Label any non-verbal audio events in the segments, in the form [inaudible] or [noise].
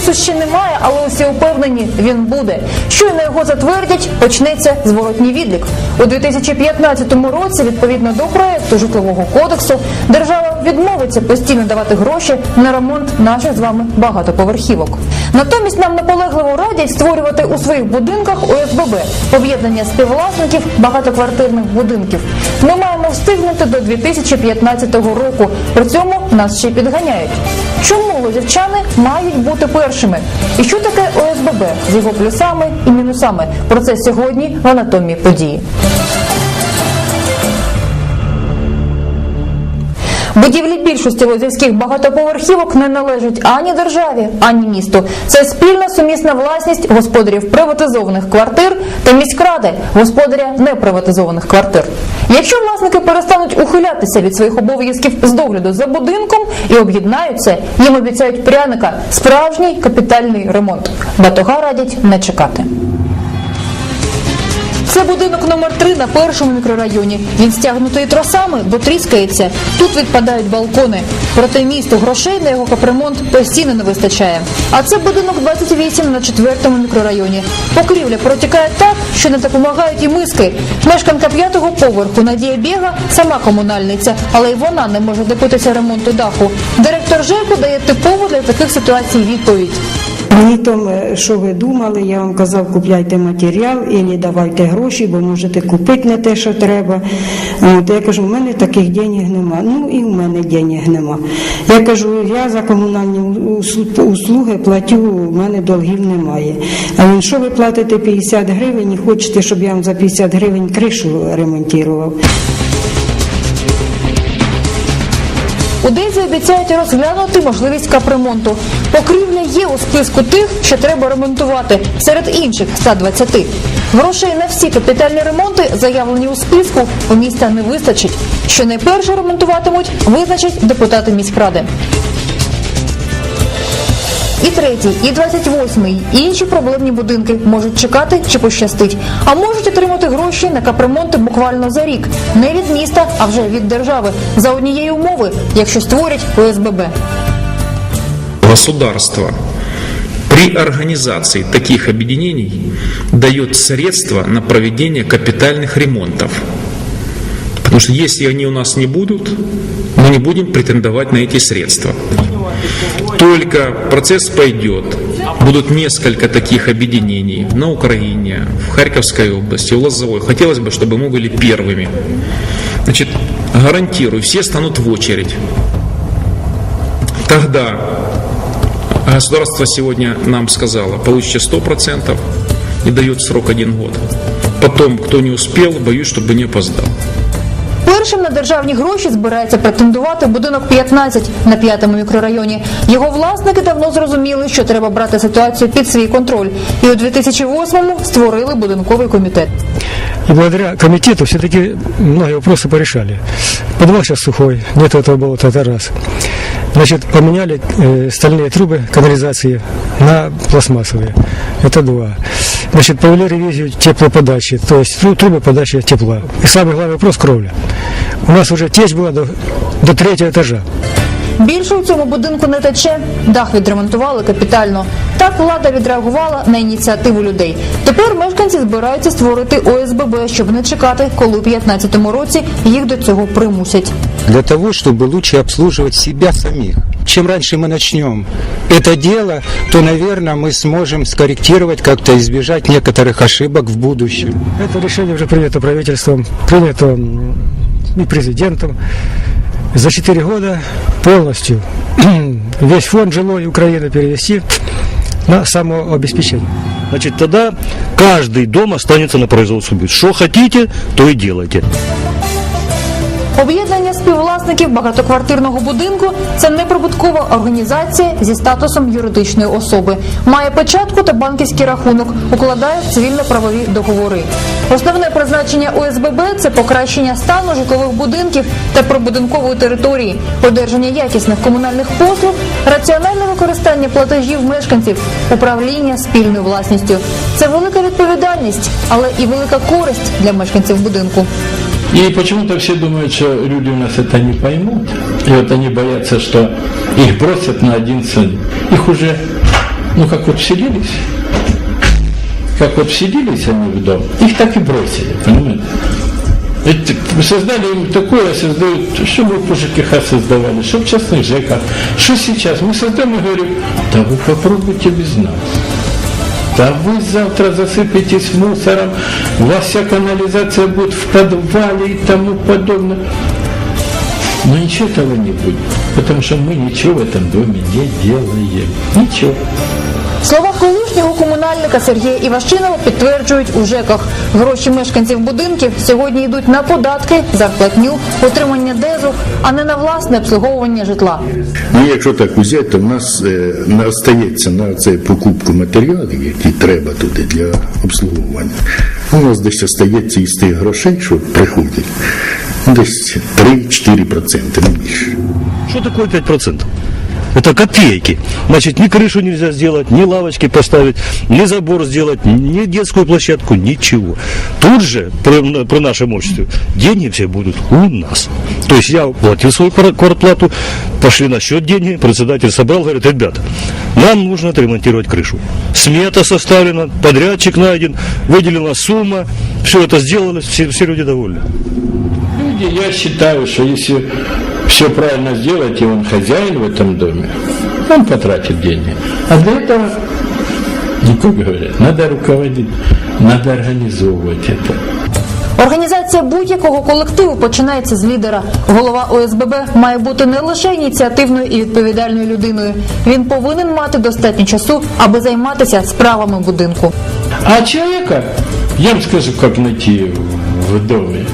конкурсу ще немає, але усі упевнені, він буде. Щойно його затвердять, почнеться зворотній відлік. У 2015 році, відповідно до проекту житлового кодексу, держава відмовиться постійно давати гроші на ремонт наших з вами багатоповерхівок. Натомість нам наполегливо радять створювати у своїх будинках ОСББ об'єднання співвласників багатоквартирних будинків. Ми маємо встигнути до 2015 року. При цьому нас ще підганяють. Чому лозівчани мають бути першими? І що таке ОСББ з його плюсами і мінусами? Про це сьогодні в анатомії події. Будівлі більшості лозівських багатоповерхівок не належать ані державі, ані місту. Це спільна сумісна власність господарів приватизованих квартир та міськради господаря неприватизованих квартир. Якщо власники перестануть ухилятися від своїх обов'язків з догляду за будинком і об'єднаються, їм обіцяють пряника справжній капітальний ремонт. Батога радять не чекати. Це будинок номер 3 на першому мікрорайоні. Він стягнутий тросами, бо тріскається. Тут відпадають балкони. Проте місту грошей на його капремонт постійно не вистачає. А це будинок 28 на четвертому мікрорайоні. Покрівля протікає так, що не допомагають і миски. Мешканка п'ятого поверху Надія Бєга сама комунальниця, але й вона не може добитися ремонту даху. Директор ЖЕКу дає типову для таких ситуацій відповідь. Мені там, е, що ви думали, я вам казав, купляйте матеріал і не давайте гроші, бо можете купити не те, що треба. От, я кажу, у мене таких денег нема. Ну і в мене денег нема. Я кажу, я за комунальні услуги платю, у мене долгів немає. А він, що ви платите 50 гривень і хочете, щоб я вам за 50 гривень кришу ремонтував? У Дезі обіцяють розглянути можливість капремонту. Покрівля є у списку тих, що треба ремонтувати серед інших 120. Грошей на всі капітальні ремонти, заявлені у списку, у міста не вистачить. Що найперше ремонтуватимуть, визначать депутати міськради. І третій, і 28-й, і інші проблемні будинки можуть чекати чи пощастить, а можуть отримати гроші на капремонти буквально за рік, не від міста, а вже від держави, за однієї умови, якщо створять ОСББ. Государство при организации таких объединений дает средства на проведение капитальных ремонтов. Потому что если они у нас не будут, мы не будем претендовать на эти средства. Только процесс пойдет. Будут несколько таких объединений на Украине, в Харьковской области, в Лозовой. Хотелось бы, чтобы мы были первыми. Значит, гарантирую, все станут в очередь. Тогда государство сегодня нам сказало, получите 100% и дает срок один год. Потом, кто не успел, боюсь, чтобы не опоздал. Першим на державні гроші збирається претендувати будинок 15 на п'ятому мікрорайоні. Його власники давно зрозуміли, що треба брати ситуацію під свій контроль. І у 2008-му створили будинковий комітет. И благодаря комитету все-таки многие вопросы порешали. Подвал сейчас сухой, нет этого болота, это раз. Значит, поменяли э, стальные трубы канализации на пластмассовые. Это два. Значит, провели ревизию теплоподачи, то есть тру- трубы подачи тепла. И самый главный вопрос – кровля. У нас уже течь была до, до третьего этажа. Більше у цьому будинку не тече. Дах відремонтували капітально. Так влада відреагувала на ініціативу людей. Тепер мешканці збираються створити ОСББ, щоб не чекати, коли у 2015 році їх до цього примусять. для того, чтобы лучше обслуживать себя самих. Чем раньше мы начнем это дело, то, наверное, мы сможем скорректировать, как-то избежать некоторых ошибок в будущем. Это решение уже принято правительством, принято м, и президентом. За 4 года полностью [clears throat] весь фонд жилой Украины перевести на самообеспечение. Значит, тогда каждый дом останется на производстве. Что хотите, то и делайте. Об'єднання співвласників багатоквартирного будинку це неприбуткова організація зі статусом юридичної особи. Має печатку та банківський рахунок, укладає цивільно-правові договори. Основне призначення ОСББ це покращення стану житлових будинків та прибудинкової території, одержання якісних комунальних послуг, раціональне використання платежів мешканців, управління спільною власністю. Це велика відповідальність, але і велика користь для мешканців будинку. И почему-то все думают, что люди у нас это не поймут. И вот они боятся, что их бросят на один сын. Их уже Ну, как вот вселились, как вот вселились они в дом, их так и бросили, понимаете? Ведь создали им такое, создают, что мы по ЖКХ создавали, что в частных ЖЭКах, что сейчас. Мы создаем и говорим, да вы попробуйте без нас. Да вы завтра засыпетесь мусором, у вас вся канализация будет в подвале и тому подобное. Но ничего этого не будет, потому что мы ничего в этом доме не делаем. Ничего. Колишнього комунальника Сергія Іващинова підтверджують у ЖЕКах. Гроші мешканців будинків сьогодні йдуть на податки, зарплатню, утримання дезу, а не на власне обслуговування житла. Ну, якщо так взяти, то в нас е, остається на це покупку матеріалів, які треба туди для обслуговування. У нас десь остається із тих грошей, що приходять, десь 3-4%, не більше. Что такое 5%? Это копейки. Значит, ни крышу нельзя сделать, ни лавочки поставить, ни забор сделать, ни детскую площадку, ничего. Тут же, при, при нашем обществе, деньги все будут у нас. То есть я платил свою квар- квартплату, пошли на счет деньги, председатель собрал, говорит, ребята, нам нужно отремонтировать крышу. Смета составлена, подрядчик найден, выделена сумма, все это сделалось, все, все люди довольны. Люди, я считаю, что если все правильно сделать, и он хозяин в этом доме, он потратит деньги. А для этого, ну, как говорят, надо руководить, надо организовывать это. Організація будь-якого колективу починається з лідера. Голова ОСББ має бути не лише ініціативною і відповідальною людиною. Він повинен мати достатньо часу, аби займатися справами будинку. А человека, я вам скажу, как найти в доме.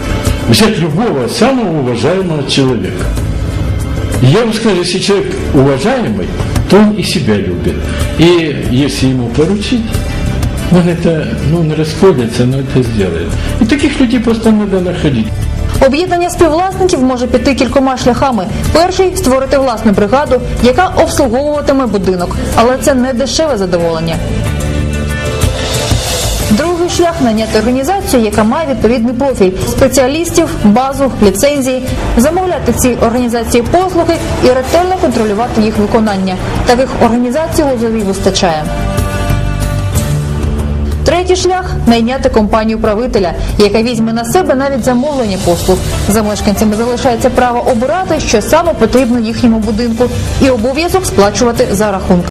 Взять любого самого уважаемого человека. Я вам скажу, если человек уважаемый, то он и себя любит. И если ему поручить, он это, ну, он расходится, но это сделает. И таких людей просто надо находить. Об'єднання співвласників може піти кількома шляхами. Перший створити власну бригаду, яка обслуговуватиме будинок, але це не дешеве задоволення. Шлях наняти організацію, яка має відповідний профіль спеціалістів, базу, ліцензії, замовляти цій організації послуги і ретельно контролювати їх виконання. Таких організацій Лозовій вистачає. Третій шлях найняти компанію правителя, яка візьме на себе навіть замовлення послуг. За мешканцями залишається право обирати, що саме потрібно їхньому будинку, і обов'язок сплачувати за рахунок.